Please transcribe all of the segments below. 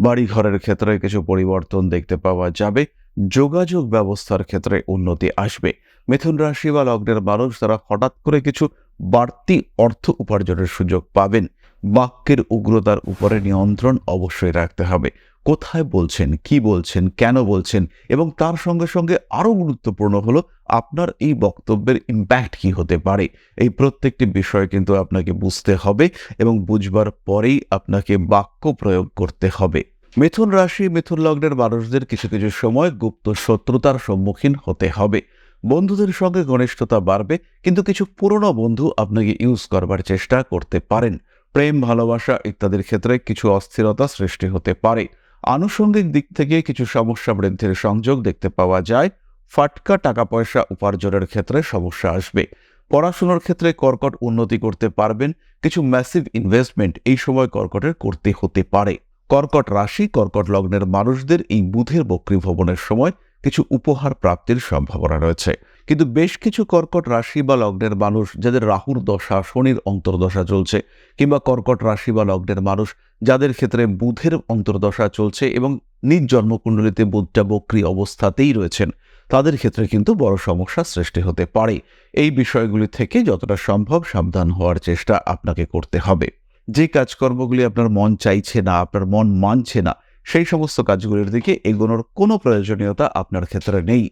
বাড়ি ঘরের ক্ষেত্রে কিছু পরিবর্তন দেখতে পাওয়া যাবে, যোগাযোগ ব্যবস্থার ক্ষেত্রে উন্নতি আসবে। মিথুন রাশি বা লগ্নের মানুষ তারা হঠাৎ করে কিছু বাড়তি অর্থ উপার্জনের সুযোগ পাবেন। বাক্যের উগ্রতার উপরে নিয়ন্ত্রণ অবশ্যই রাখতে হবে। কোথায় বলছেন, কি বলছেন, কেন বলছেন এবং তার সঙ্গে সঙ্গে আরও গুরুত্বপূর্ণ হলো আপনার এই বক্তব্যের ইম্প্যাক্ট কি হতে পারে? এই প্রত্যেকটি বিষয় কিন্তু আপনাকে বুঝতে হবে এবং বুঝবার পরেই আপনাকে বাক্য প্রয়োগ করতে হবে। মিথুন রাশি, মিথুন লগ্নের মানুষদের কিছু কিছু সময় গুপ্ত শত্রুতার সম্মুখীন হতে হবে। বন্ধুদের সঙ্গে ঘনিষ্ঠতা বাড়বে, কিন্তু কিছু পুরনো বন্ধু আপনাকে ইউজ করবার চেষ্টা করতে পারেন। প্রেম, ভালোবাসা ইত্যাদির ক্ষেত্রে কিছু অস্থিরতা সৃষ্টি হতে পারে। আনুষঙ্গিক দিক থেকে কিছু সমস্যা বৃদ্ধির সংযোগ দেখতে পাওয়া যায়। ফাটকা টাকা পয়সা উপার্জনের ক্ষেত্রে সমস্যা আসবে। পড়াশুনোর ক্ষেত্রে কর্কট উন্নতি করতে পারবেন। কিছু ম্যাসিভ ইনভেস্টমেন্ট এই সময় কর্কটের করতে হতে পারে। কর্কট রাশি, কর্কট লগ্নের মানুষদের এই বুধের বক্রী ভবনের সময় কিছু উপহার প্রাপ্তির সম্ভাবনা রয়েছে। কিন্তু বেশ কিছু কর্কট রাশি বা লগ্নের মানুষ, যাদের রাহুর দশা, শনির অন্তর্দশা চলছে, কিংবা কর্কট রাশি বা লগ্নের মানুষ, যাদের ক্ষেত্রে বুধের অন্তর্দশা চলছে এবং নিজ জন্মকুণ্ডলিতে বুধটা বক্রী অবস্থাতেই রয়েছেন, তাদের ক্ষেত্রে কিন্তু বড় সমস্যা সৃষ্টি হতে পারে। এই বিষয়গুলি থেকে যতটা সম্ভব সাবধান হওয়ার চেষ্টা আপনাকে করতে হবে। যে কাজকর্মগুলি আপনার মন চাইছে না, আপনার মন মানছে না সেই সমস্ত কাজগুলির দিকে এগোনোর কোনো প্রয়োজনীয়তা আপনার ক্ষেত্রে নেই।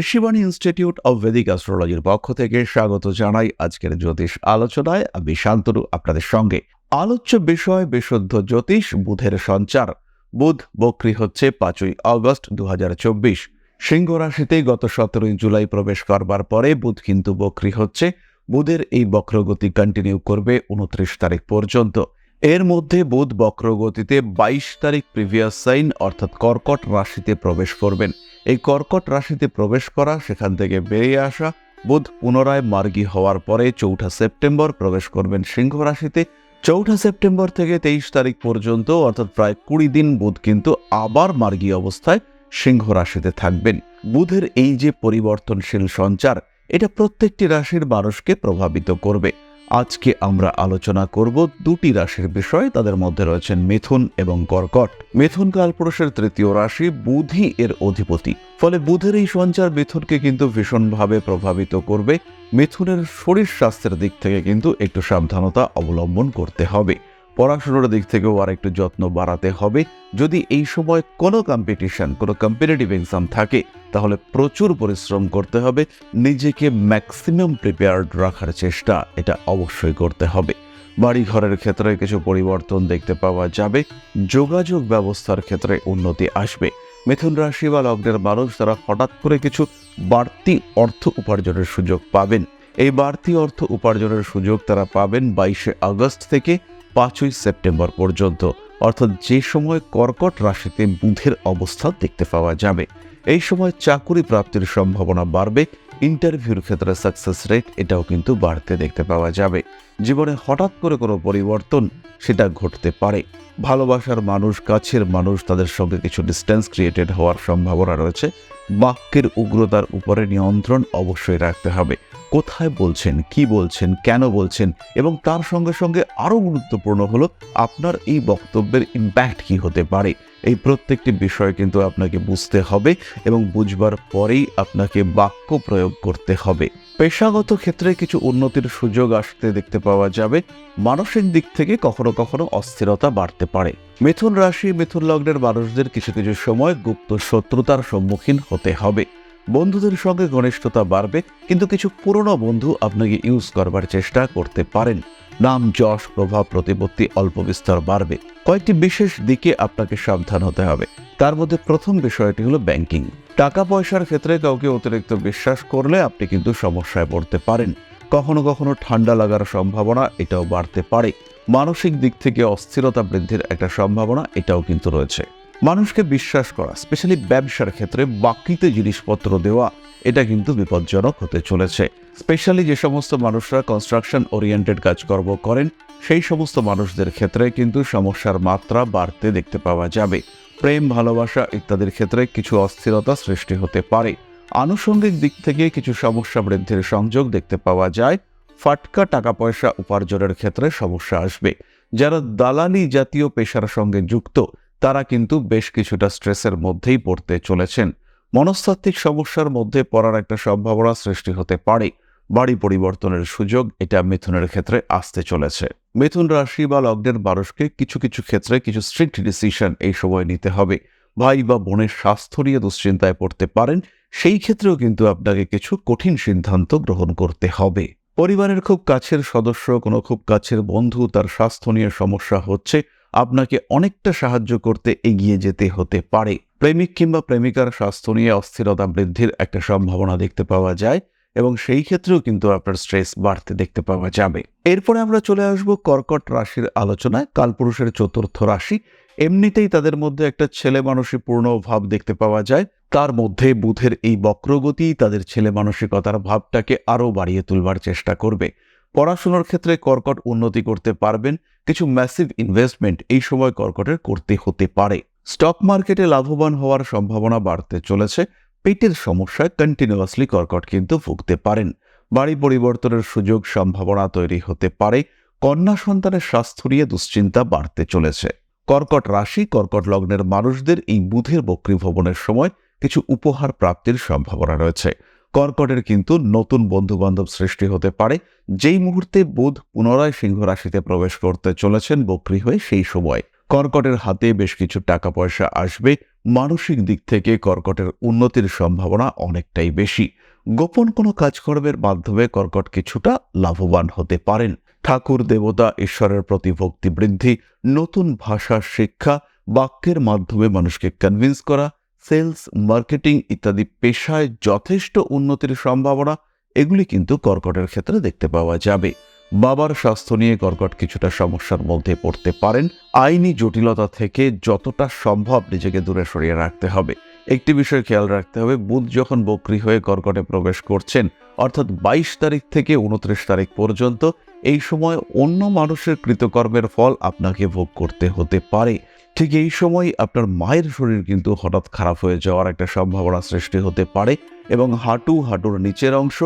ঋষিবাণী ইনস্টিটিউট অব ভেদিক অ্যাস্ট্রোলজির পক্ষ থেকে স্বাগত জানাই আজকের জ্যোতিষ আলোচনায়। আমি শান্তনু, আপনাদের সঙ্গে। আলোচ্য বিষয়, বিশুদ্ধ জ্যোতিষ, বুধের সঞ্চার। বুধ বক্রি হচ্ছে পাঁচই আগস্ট দু সিংহ রাশিতে গত সতেরোই জুলাই প্রবেশ করবার পরে বুধ কিন্তু বক্রি হচ্ছে। বুধের এই বক্রগতি কন্টিনিউ করবে উনত্রিশ তারিখ পর্যন্ত। এর মধ্যে বুধ বক্রগতিতে বাইশ তারিখ প্রিভিয়াস সাইন অর্থাৎ কর্কট রাশিতে প্রবেশ করবেন। এই কর্কট রাশিতে প্রবেশ করা, সেখান থেকে বেরিয়ে আসা, বুধ পুনরায় মার্গী হওয়ার পরে চৌঠা সেপ্টেম্বর প্রবেশ করবেন সিংহ রাশিতে। চৌঠা সেপ্টেম্বর থেকে তেইশ তারিখ পর্যন্ত, অর্থাৎ প্রায় কুড়ি দিন বুধ কিন্তু আবার মার্গী অবস্থায় সিংহ রাশিতে থাকবেন। বুধের এই যে পরিবর্তনশীল সঞ্চার, এটা প্রত্যেকটি রাশির মানুষকে প্রভাবিত করবে। আজকে আমরা আলোচনা করব দুটি রাশির বিষয়, তাদের মধ্যে রয়েছেন মিথুন এবং কর্কট। মিথুন কালপুরুষের তৃতীয় রাশি বুধি এর অধিপতি। ফলে বুধের এই সঞ্চার মিথুনকে কিন্তু ভীষণভাবে প্রভাবিত করবে। মিথুনের শরীর স্বাস্থ্যের দিক থেকে কিন্তু একটু সাবধানতা অবলম্বন করতে হবে। পড়াশোনার দিক থেকেও আর একটু যত্ন বাড়াতে হবে। যদি এই সময় কোনো কম্পিটিশন কোনো কম্পিটিটিভ এক্সাম থাকে তাহলে প্রচুর পরিশ্রম করতে হবে, নিজেকে ম্যাক্সিমাম প্রিপেয়ার্ড রাখার চেষ্টা এটা অবশ্যই করতে হবে। বাড়ি ঘরের ক্ষেত্রে কিছু পরিবর্তন দেখতে পাওয়া যাবে, যোগাযোগ ব্যবস্থার ক্ষেত্রে উন্নতি আসবে। মিথুন রাশি বা লগ্নের মানুষ তারা হঠাৎ করে কিছু বাড়তি অর্থ উপার্জনের সুযোগ পাবেন। এই বাড়তি অর্থ উপার্জনের সুযোগ তারা পাবেন বাইশে আগস্ট থেকে পাঁচই সেপ্টেম্বর পর্যন্ত। অর্থাৎ যে সময় কর্কট রাশিতে বুধের অবস্থা দেখতে পাওয়া যাবে। এই সময় চাকুরি প্রাপ্তির সম্ভাবনা বাড়বে ইন্টারভিউর ক্ষেত্রে সাকসেস রেট এটাও কিন্তু বাড়তে দেখতে পাওয়া যাবে। জীবনে হঠাৎ করে কোনো পরিবর্তন সেটা ঘটতে পারে। ভালোবাসার মানুষ, কাছের মানুষ তাদের সঙ্গে কিছু ডিস্টেন্স ক্রিয়েটেড হওয়ার সম্ভাবনা রয়েছে। বাক্যের উগ্রতার উপরে নিয়ন্ত্রণ অবশ্যই রাখতে হবে। কোথায় বলছেন, কি বলছেন, কেন বলছেন এবং তার সঙ্গে সঙ্গে আরও গুরুত্বপূর্ণ হলো আপনার এই বক্তব্যের ইম্প্যাক্ট কি হতে পারে? এই প্রত্যেকটি বিষয় কিন্তু আপনাকে বুঝতে হবে এবং বুঝবার পরেই আপনাকে বাক্য প্রয়োগ করতে হবে। পেশাগত ক্ষেত্রে কিছু উন্নতির সুযোগ আসতে দেখতে পাওয়া যাবে। মানসিক দিক থেকে কখনো কখনো অস্থিরতা বাড়তে পারে। মিথুন রাশি, মিথুন লগ্নের মানুষদের কিছু কিছু সময় গুপ্ত শত্রুতার সম্মুখীন হতে হবে। বন্ধুদের সঙ্গে ঘনিষ্ঠতা বাড়বে, কিন্তু কিছু পুরনো বন্ধু আপনাকে ইউজ করবার চেষ্টা করতে পারেন। নাম, যশ, প্রভাব, প্রতিপত্তি অল্প বিস্তর বাড়বে। কয়েকটি বিশেষ দিকে আপনাকে সাবধান হতে হবে। তার মধ্যে প্রথম বিষয়টি হলো ব্যাংকিং টাকা পয়সার ক্ষেত্রে কাউকে অতিরিক্ত বিশ্বাস করলে আপনি কিন্তু সমস্যায় পড়তে পারেন। কখনো কখনো ঠান্ডা লাগার সম্ভাবনা এটাও বাড়তে পারে। মানসিক দিক থেকে অস্থিরতা বৃদ্ধির একটা সম্ভাবনা এটাও কিন্তু রয়েছে। মানুষকে বিশ্বাস করা স্পেশালি ব্যবসার ক্ষেত্রে বাকিতে জিনিসপত্র দেওয়া, এটা কিন্তু বিপজ্জনক হতে চলেছে। স্পেশালি যে সমস্ত মানুষরা কনস্ট্রাকশন ওরিয়েন্টেড কাজকর্ম করেন, সেই সমস্ত মানুষদের ক্ষেত্রে কিন্তু সমস্যার মাত্রা বাড়তে দেখতে পাওয়া যাবে। প্রেম, ভালোবাসা ইত্যাদির ক্ষেত্রে কিছু অস্থিরতা সৃষ্টি হতে পারে। আনুষঙ্গিক দিক থেকে কিছু সমস্যা বৃদ্ধির সংযোগ দেখতে পাওয়া যায়। ফাটকা টাকা পয়সা উপার্জনের ক্ষেত্রে সমস্যা আসবে। যারা দালালি জাতীয় পেশার সঙ্গে যুক্ত তারা কিন্তু বেশ কিছুটা স্ট্রেসের মধ্যেই পড়তে চলেছেন। মনস্তাত্ত্বিক সমস্যার মধ্যে পড়ার একটা সম্ভাবনা সৃষ্টি হতে পারে। বাড়ি পরিবর্তনের সুযোগ এটা মিথুনের ক্ষেত্রে আসতে চলেছে। মিথুন রাশি বা লগ্নের মানুষকে কিছু কিছু ক্ষেত্রে কিছু স্ট্রিক্ট ডিসিশন এই সময় নিতে হবে। ভাই বা বোনের স্বাস্থ্য নিয়ে দুশ্চিন্তায় পড়তে পারেন, সেই ক্ষেত্রেও কিন্তু আপনাকে কিছু কঠিন সিদ্ধান্ত গ্রহণ করতে হবে। পরিবারের খুব কাছের সদস্য, কোনো খুব কাছের বন্ধু, তার স্বাস্থ্য নিয়ে সমস্যা হচ্ছে আপনাকে অনেকটা সাহায্য করতে এগিয়ে যেতে হতে পারে। প্রেমিক কিংবা প্রেমিকার স্বাস্থ্য নিয়ে অস্থিরতা বৃদ্ধির একটা সম্ভাবনা দেখতে পাওয়া যায় এবং সেই ক্ষেত্রেও কিন্তু আপনার স্ট্রেস বাড়তে দেখতে পাওয়া যাবে। এরপরে আমরা চলে আসব কর্কট রাশির আলোচনায়। কালপুরুষের চতুর্থ রাশি। এমনিতেই তাদের মধ্যে একটা ছেলে মানসী পূর্ণ ভাব দেখতে পাওয়া যায়। তার মধ্যে বুধের এই বক্রগতি তাদের ছেলে মানসিকতার ভাবটাকে আরও বাড়িয়ে তুলবার চেষ্টা করবে। পড়াশোনার ক্ষেত্রে কর্কট উন্নতি করতে পারবেন। কিছু ম্যাসিভ ইনভেস্টমেন্ট এই সময় কর্কটের করতে হতে পারে। স্টক মার্কেটে লাভবান হওয়ার সম্ভাবনা বাড়তে চলেছে। পেটের সমস্যায় কন্টিনিউয়াসলি কর্কট কিন্তু ভুগতে পারেন। বাড়ি পরিবর্তনের সুযোগ সম্ভাবনা তৈরি হতে পারে। কন্যা সন্তানের স্বাস্থ্য নিয়ে দুশ্চিন্তা বাড়তে চলেছে। কর্কট রাশি, কর্কট লগ্নের মানুষদের এই বুধের বক্রী ভবনের সময় কিছু উপহার প্রাপ্তির সম্ভাবনা রয়েছে। কর্কটের কিন্তু নতুন বন্ধু বান্ধব সৃষ্টি হতে পারে, যেই মুহূর্তে বুধ পুনরায় সিংহ রাশিতে প্রবেশ করতে চলেছেন বক্রী হয়ে সেই সময়। কর্কটের হাতে বেশ কিছু টাকা পয়সা আসবে, মানসিক দিক থেকে কর্কটের উন্নতির সম্ভাবনা অনেকটাই বেশি। গোপন কোনো কাজকর্মের মাধ্যমে কর্কট কিছুটা লাভবান হতে পারেন। ঠাকুর, দেবতা, ঈশ্বরের প্রতি ভক্তি বৃদ্ধি, নতুন ভাষা, শিক্ষা, বাক্যের মাধ্যমে মানুষকে কনভিন্স করা সেলস, মার্কেটিং ইত্যাদি পেশায় যথেষ্ট উন্নতির সম্ভাবনা, এগুলি কিন্তু কর্কটের ক্ষেত্রে দেখতে পাওয়া যাবে। বাবার স্বাস্থ্য নিয়ে কর্কট কিছুটা সমস্যার মধ্যে পড়তে পারেন। আইনি জটিলতা থেকে যতটা সম্ভব নিজেকে দূরে সরিয়ে রাখতে হবে। একটি বিষয় খেয়াল রাখতে হবে, বুধ যখন বকরি হয়ে কর্কটে প্রবেশ করছেন, অর্থাৎ বাইশ তারিখ থেকে উনত্রিশ তারিখ পর্যন্ত, এই সময় অন্য মানুষের কৃতকর্মের ফল আপনাকে ভোগ করতে হতে পারে। ঠিক এই সময় আপনার মায়ের শরীর কিন্তু হঠাৎ খারাপ হয়ে যাওয়ার একটা সম্ভাবনা সৃষ্টি হতে পারে এবং হাঁটু হাঁটুর নিচের অংশ,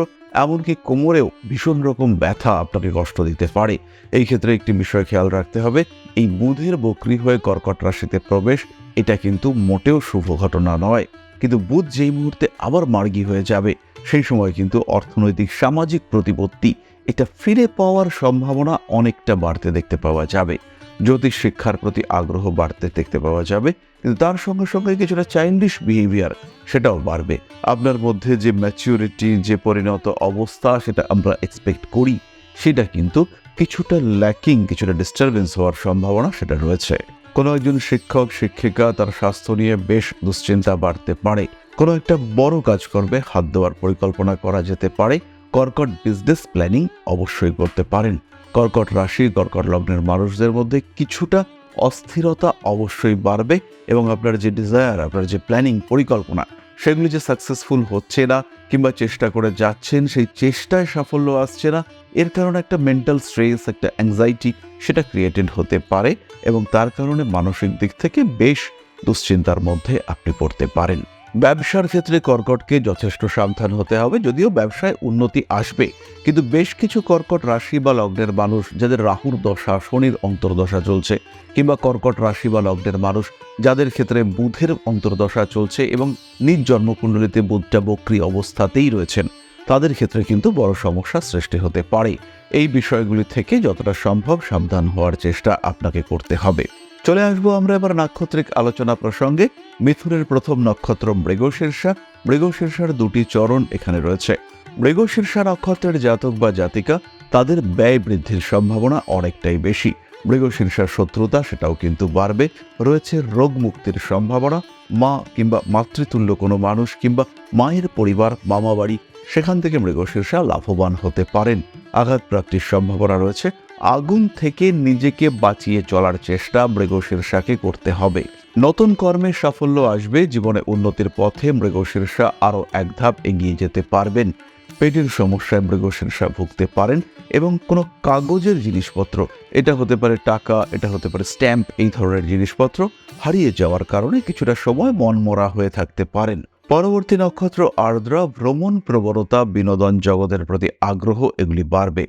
এমনকি কোমরেও ভীষণ রকম ব্যথা আপনাকে কষ্ট দিতে পারে। এই ক্ষেত্রে একটি বিষয় খেয়াল রাখতে হবে, এই বুধের বকরি হয়ে কর্কট রাশিতে প্রবেশ, এটা কিন্তু মোটেও শুভ ঘটনা নয়। কিন্তু বুধ যেই মুহূর্তে আবার মার্গী হয়ে যাবে, সেই সময় কিন্তু অর্থনৈতিক সামাজিক প্রতিপত্তি, এটা ফিরে পাওয়ার সম্ভাবনা অনেকটা বাড়তে দেখতে পাওয়া যাবে। জ্যোতিষ শিক্ষার প্রতি আগ্রহ বাড়তে দেখতে পাওয়া যাবে, কিন্তু তার সঙ্গে সঙ্গে কিছুটা চাইল্ডিশ বিহেভিয়ার সেটাও বাড়বে। আপনার মধ্যে যে ম্যাচিউরিটি যে পরিণত অবস্থা সেটা আমরা এক্সপেক্ট করি, সেটা কিন্তু কিছুটা ল্যাকিং কিছুটা ডিস্টারবেন্স হওয়ার সম্ভাবনা সেটা রয়েছে। কোনো একজন শিক্ষক, শিক্ষিকা তার স্বাস্থ্য নিয়ে বেশ দুশ্চিন্তা বাড়তে পারে। কোনো একটা বড় কাজ করবে হাত দেওয়ার পরিকল্পনা করা যেতে পারে। কর্কট বিজনেস প্ল্যানিং অবশ্যই করতে পারেন। কর্কট রাশি, কর্কট লগ্নের মানুষদের মধ্যে কিছুটা অস্থিরতা অবশ্যই বাড়বে এবং আপনার যে ডিজায়ার আপনার যে প্ল্যানিং পরিকল্পনা, সেগুলি যে সাকসেসফুল হচ্ছে না কিংবা চেষ্টা করে যাচ্ছেন, সেই চেষ্টায় সাফল্য আসছে না, এর কারণে একটা মেন্টাল স্ট্রেস একটা অ্যাংজাইটি সেটা ক্রিয়েটেড হতে পারে এবং তার কারণে মানসিক দিক থেকে বেশ দুশ্চিন্তার মধ্যে আপনি পড়তে পারেন। ব্যবসার ক্ষেত্রে কর্কটকে যথেষ্ট সাবধান হতে হবে, যদিও ব্যবসায় উন্নতি আসবে। কিন্তু বেশ কিছু কর্কট রাশি বা লগ্নের মানুষ, যাদের রাহুর দশা, শনির অন্তর্দশা চলছে, কিংবা কর্কট রাশি বা লগ্নের মানুষ, যাদের ক্ষেত্রে বুধের অন্তর্দশা চলছে এবং নিজ জন্মকুণ্ডলিতে বুধটা বক্রি অবস্থাতেই রয়েছেন, তাদের ক্ষেত্রে কিন্তু বড় সমস্যা সৃষ্টি হতে পারে। এই বিষয়গুলি থেকে যতটা সম্ভব সাবধান হওয়ার চেষ্টা আপনাকে করতে হবে। চলে আসব আমরা এবার নাক্ষত্রিক আলোচনা প্রসঙ্গে। মিথুনের প্রথম নক্ষত্র মৃগশীর্ষা। মৃগশীর্ষার দুটি চরণ এখানে রয়েছে। মৃগশীর্ষা নক্ষত্রের জাতক বা জাতিকা, তাদের ব্যয় বৃদ্ধির সম্ভাবনা অনেকটাই বেশি। মৃগশীর্ষার শত্রুতা সেটাও কিন্তু বাড়বে। রয়েছে রোগ মুক্তির সম্ভাবনা। মা কিংবা মাতৃতুল্য কোনো মানুষ কিংবা মায়ের পরিবার মামা বাড়ি সেখান থেকে মৃগশীর্ষা লাভবান হতে পারেন। আঘাতপ্রাপ্তির সম্ভাবনা রয়েছে। আগুন থেকে নিজেকে বাঁচিয়ে চলার চেষ্টা মৃগশীর্ষাকে করতে হবে। নতুন কর্মে সাফল্য আসবে, জীবনে উন্নতির পথে মৃগশীর্ষা আরও এক ধাপ এগিয়ে যেতে পারবেন। পেটের সমস্যায় মৃগশীর্ষা ভুগতে পারেন এবং কোনো কাগজের জিনিসপত্র, এটা হতে পারে টাকা, এটা হতে পারে স্ট্যাম্প, এই ধরনের জিনিসপত্র হারিয়ে যাওয়ার কারণে কিছুটা সময় মনমরা হয়ে থাকতে পারেন। পরবর্তী নক্ষত্র আর্দ্রা, ভ্রমণ, প্রবণতা, বিনোদন জগতের প্রতি আগ্রহ, এগুলি বাড়বে।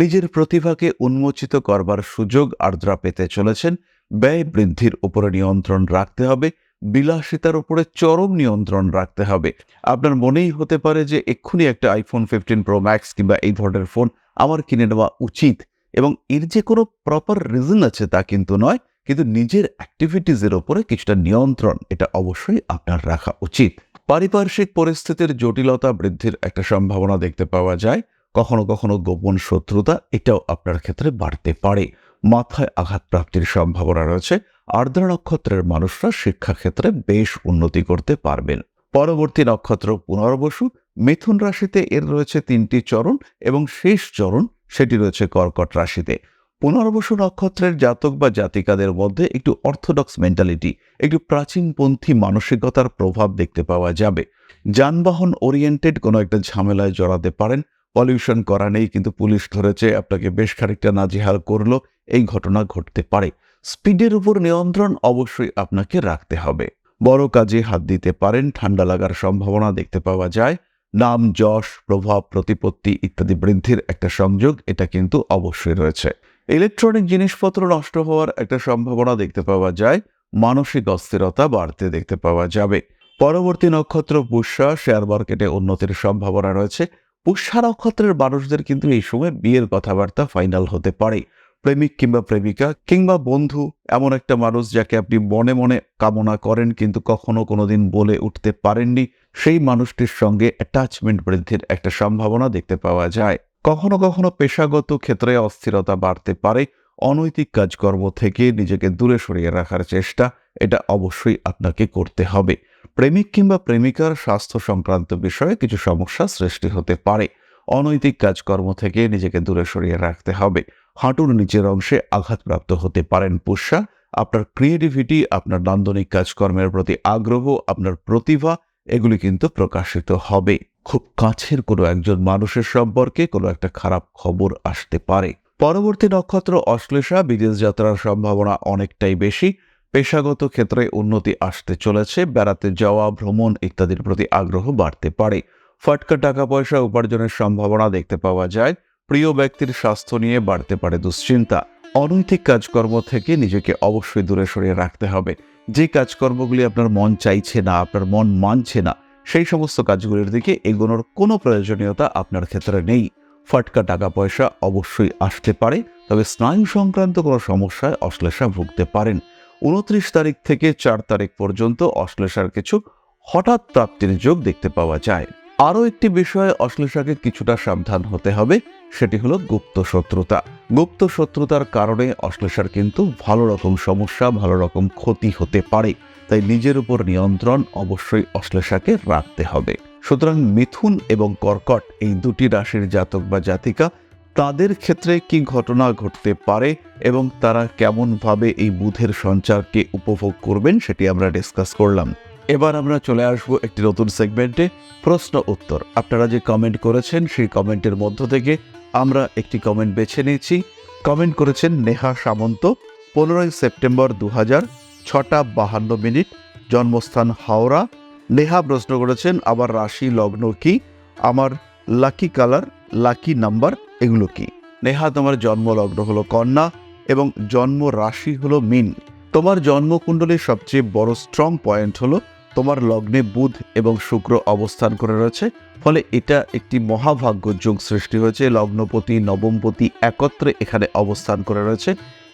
নিজের প্রতিভাকে উন্মোচিত করবার সুযোগ আর্দ্রা পেতে চলেছেন। ব্যয় বৃদ্ধির উপরে নিয়ন্ত্রণ রাখতে হবে, বিলাসিতার উপরে চরম নিয়ন্ত্রণ রাখতে হবে। আপনার মনেই হতে পারে যে এক্ষুনি একটা আইফোন ফিফটিন প্রো ম্যাক্স কিংবা এই ধরনের ফোন আমার কিনে নেওয়া উচিত এবং এর যে কোনো প্রপার রিজন আছে তা কিন্তু নয়, কিন্তু নিজের অ্যাক্টিভিটিজের ওপরে কিছুটা নিয়ন্ত্রণ এটা অবশ্যই আপনার রাখা উচিত। পারিপার্শ্বিক পরিস্থিতির জটিলতা বৃদ্ধির একটা সম্ভাবনা দেখতে পাওয়া যায়। কখনো কখনো গোপন শত্রুতা এটাও আপনার ক্ষেত্রে বাড়তে পারে। মাথায় আঘাত প্রাপ্তির সম্ভাবনা রয়েছে। আর্দ্রা নক্ষত্রের মানুষরা শিক্ষাক্ষেত্রে বেশ উন্নতি করতে পারবেন। পরবর্তী নক্ষত্র পুনর্বসু। মিথুন রাশিতে এর রয়েছে তিনটি চরণ এবং শেষ চরণ সেটি রয়েছে কর্কট রাশিতে। পুনর্বসু নক্ষত্রের জাতক বা জাতিকাদের মধ্যে একটু অর্থোডক্স মেন্টালিটি, একটু প্রাচীনপন্থী মানসিকতার প্রভাব দেখতে পাওয়া যাবে। যানবাহন ওরিয়েন্টেড কোনো একটা ঝামেলায় জড়াতে পারেন। পলিউশন করা নেই, কিন্তু পুলিশ ধরেছে আপনাকে বেশ খানিকটা নাজেহাল করল, এই ঘটনা ঘটতে পারে। স্পিডের উপর নিয়ন্ত্রণ অবশ্যই আপনাকে রাখতে হবে। বড় কাজে হাত দিতে পারেন, ঠান্ডা লাগার সম্ভাবনা দেখতে পাওয়া যায়। নাম, যশ, প্রভাব, প্রতিপত্তি ইত্যাদি বৃদ্ধির একটা সংযোগ, এটা কিন্তু অবশ্যই রয়েছে। ইলেকট্রনিক জিনিসপত্র নষ্ট হওয়ার একটা সম্ভাবনা দেখতে পাওয়া যায়, মানসিক অস্থিরতা বাড়তে দেখতে পাওয়া যাবে। পরবর্তী নক্ষত্র পুষ্যা, শেয়ার মার্কেটে উন্নতির সম্ভাবনা রয়েছে পুষ্যা নক্ষত্রের মানুষদের কিন্তু এই সময় বিয়ের কথাবার্তা ফাইনাল হতে পারে। প্রেমিক কিংবা প্রেমিকা কিংবা বন্ধু এমন একটা মানুষ যাকে আপনি মনে মনে কামনা করেন কিন্তু কখনো কোনোদিন বলে উঠতে পারেননি, সেই মানুষটির সঙ্গে অ্যাটাচমেন্ট বৃদ্ধির একটা সম্ভাবনা দেখতে পাওয়া যায়। কখনো কখনো পেশাগত ক্ষেত্রে অস্থিরতা বাড়তে পারে, অনৈতিক কাজকর্ম থেকে নিজেকে দূরে সরিয়ে রাখার চেষ্টা, এটা অবশ্যই আপনাকে করতে হবে। প্রেমিক কিংবা প্রেমিকার স্বাস্থ্য সংক্রান্ত বিষয়ে কিছু সমস্যা সৃষ্টি হতে পারে। অনৈতিক কাজকর্ম থেকে নিজেকে দূরে সরিয়ে রাখতে হবে। হাঁটুর নিচের অংশে আঘাতপ্রাপ্ত হতে পারেন পুষ্যা। আপনার ক্রিয়েটিভিটি, আপনার নান্দনিক কাজকর্মের প্রতি আগ্রহ, আপনার প্রতিভা, এগুলি কিন্তু প্রকাশিত হবে। খুব কাছের কোনো একজন মানুষের সম্পর্কে কোনো একটা খারাপ খবর আসতে পারে। পরবর্তী নক্ষত্র অশ্লেষা, বিদেশ যাত্রার সম্ভাবনা অনেকটাই বেশি। পেশাগত ক্ষেত্রে উন্নতি আসতে চলেছে, বেড়াতে যাওয়া, ভ্রমণ ইত্যাদির প্রতি আগ্রহ বাড়তে পারে। ফটকা টাকা পয়সা উপার্জনের সম্ভাবনা দেখতে পাওয়া যায়, প্রিয় ব্যক্তির স্বাস্থ্য নিয়ে বাড়তে পারে দুশ্চিন্তা। অনৈতিক কাজকর্ম থেকে নিজেকে অবশ্যই দূরে সরিয়ে রাখতে হবে। যে কাজকর্মগুলি আপনার মন চাইছে না, আপনার মন মানছে না, সেই সমস্ত কাজগুলির দিকে এগোনোর কোনো প্রয়োজনীয়তা আপনার ক্ষেত্রে নেই। ফটকা টাকা পয়সা অবশ্যই আসতে পারে, তবে স্নায়ু সংক্রান্ত কোনো সমস্যায় অশ্লেষা ভুগতে পারেন। উনত্রিশ তারিখ থেকে চার তারিখ পর্যন্ত অশ্লেষার কিছু হঠাৎ প্রাপ্তির যোগ দেখতে পাওয়া যায়। আরও একটি বিষয়ে অশ্লেষাকে কিছুটা সাবধান হতে হবে, সেটি হলো গুপ্ত শত্রুতা। গুপ্ত শত্রুতার কারণে অশ্লেষার কিন্তু ভালো রকম সমস্যা, ভালো রকম ক্ষতি হতে পারে। তাই নিজের উপর নিয়ন্ত্রণ অবশ্যই অশ্লেষাকে রাখতে হবে। সুতরাং মিথুন এবং কর্কট এই দুটি রাশির জাতক বা জাতিকা, তাদের ক্ষেত্রে কি ঘটনা ঘটতে পারে এবং তারা কেমনভাবে এই বুধের সঞ্চারকে উপভোগ করবেন সেটি আমরা ডিসকাস করলাম। এবার আমরা চলে আসব একটি নতুন সেগমেন্টে প্রশ্ন উত্তর। আপনারা যে কমেন্ট করেছেন, সেই কমেন্টের মধ্য থেকে আমরা একটি কমেন্ট বেছে নিয়েছি। কমেন্ট করেছেন নেহা সামন্ত। পনেরোই সেপ্টেম্বর দু হাজার ছটা বাহান্ন মিনিট, জন্মস্থান হাওড়া। নেহা প্রশ্ন করেছেন, আমার রাশি লগ্ন কি? আমার লাকি কালার লাকি নাম্বার এগুলো কি? নেহা, তোমার জন্মলগ্ন হলো কন্যা। এবং জন্ম রাশি হলো মিন। তোমার জন্মকুণ্ডলীর সবচেয়ে বড় স্ট্রং পয়েন্ট হলো তোমার লগ্নে বুধ এবং শুক্র অবস্থান করে রয়েছে, ফলে এটা একটি মহাভাগ্য যোগ সৃষ্টি হয়েছে। লগ্নপতি, নবমপতি একত্রে এখানে অবস্থান করে রয়েছে।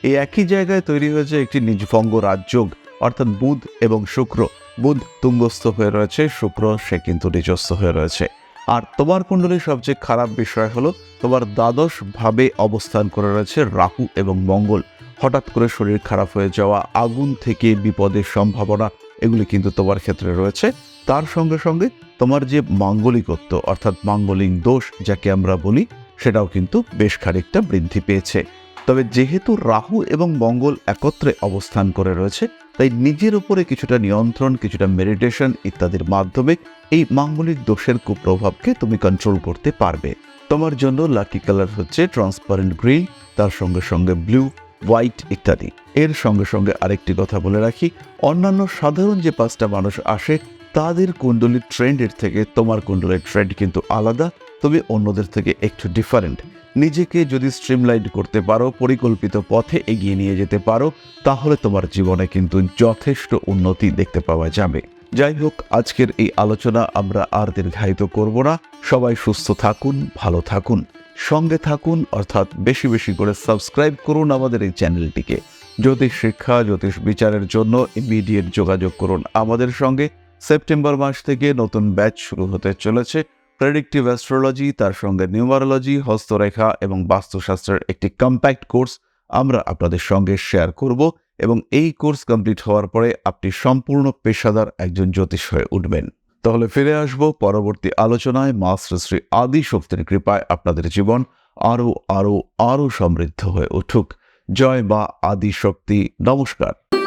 এই একই জায়গায় তৈরি হয়েছে একটি নিজভঙ্গ রাজযোগ, অর্থাৎ বুধ এবং শুক্র। বুধ তুঙ্গস্থ হয়ে রয়েছে, শুক্র সে কিন্তু নিজস্থ হয়ে রয়েছে। আর তোমার কুণ্ডলীর সবচেয়ে খারাপ বিষয় হলো তোমার দ্বাদশ ভাবে অবস্থান করে রয়েছে রাহু এবং মঙ্গল। হঠাৎ করে শরীর খারাপ হয়ে যাওয়া, আগুন থেকে বিপদের সম্ভাবনা, এগুলি কিন্তু তোমার ক্ষেত্রে রয়েছে। তার সঙ্গে সঙ্গে তোমার যে মাঙ্গলিকত্ব, অর্থাৎ মাঙ্গলিক দোষ যাকে আমরা বলি, সেটাও কিন্তু বেশ খানিকটা বৃদ্ধি পেয়েছে। তবে যেহেতু রাহু এবং মঙ্গল একত্রে অবস্থান করে রয়েছে তাই নিজের উপরে কিছুটা নিয়ন্ত্রণ, কিছুটা মেডিটেশন ইত্যাদির মাধ্যমে এই মাঙ্গলিক দোষের কুপ্রভাবকে তুমি কন্ট্রোল করতে পারবে। তোমার জন্য লাকি কালার হচ্ছে ট্রান্সপারেন্ট গ্রিন তার সঙ্গে সঙ্গে ব্লু হোয়াইট ইত্যাদি। এর সঙ্গে সঙ্গে আরেকটি কথা বলে রাখি, অন্যান্য সাধারণ যে পাঁচটা মানুষ আসে, তাদের কুণ্ডলীর ট্রেন্ডের থেকে তোমার কুণ্ডলীর ট্রেন্ড কিন্তু আলাদা তবে অন্যদের থেকে একটু ডিফারেন্ট নিজেকে যদি স্ট্রিমলাইন করতে পারো, পরিকল্পিত পথে এগিয়ে নিয়ে যেতে পারো, তাহলে তোমার জীবনে কিন্তু যথেষ্ট উন্নতি দেখতে পাওয়া যাবে। যাই হোক, আজকের এই আলোচনা আমরা আর দীর্ঘায়িত করব না। সবাই সুস্থ থাকুন, ভালো থাকুন। সঙ্গে থাকুন, অর্থাৎ বেশি বেশি করে সাবস্ক্রাইব করুন আমাদের এই চ্যানেলটিকে। জ্যোতিষ শিক্ষা, জ্যোতিষ বিচারের জন্য ইমিডিয়েট যোগাযোগ করুন আমাদের সঙ্গে। সেপ্টেম্বর মাস থেকে নতুন ব্যাচ শুরু হতে চলেছে। প্রেডিক্টিভ অ্যাস্ট্রোলজি তার সঙ্গে নিউমারোলজি হস্তরেখা এবং বাস্তুশাস্ত্রের একটি কম্প্যাক্ট কোর্স আমরা আপনাদের সঙ্গে শেয়ার করব এবং এই কোর্স কমপ্লিট হওয়ার পরে আপনি সম্পূর্ণ পেশাদার একজন জ্যোতিষ হয়ে উঠবেন। তাহলে ফিরে আসব পরবর্তী আলোচনায়। মা শ্রী শ্রী আদি শক্তির কৃপায় আপনাদের জীবন আরও আরও আরও সমৃদ্ধ হয়ে উঠুক। জয় বা আদি শক্তি। নমস্কার।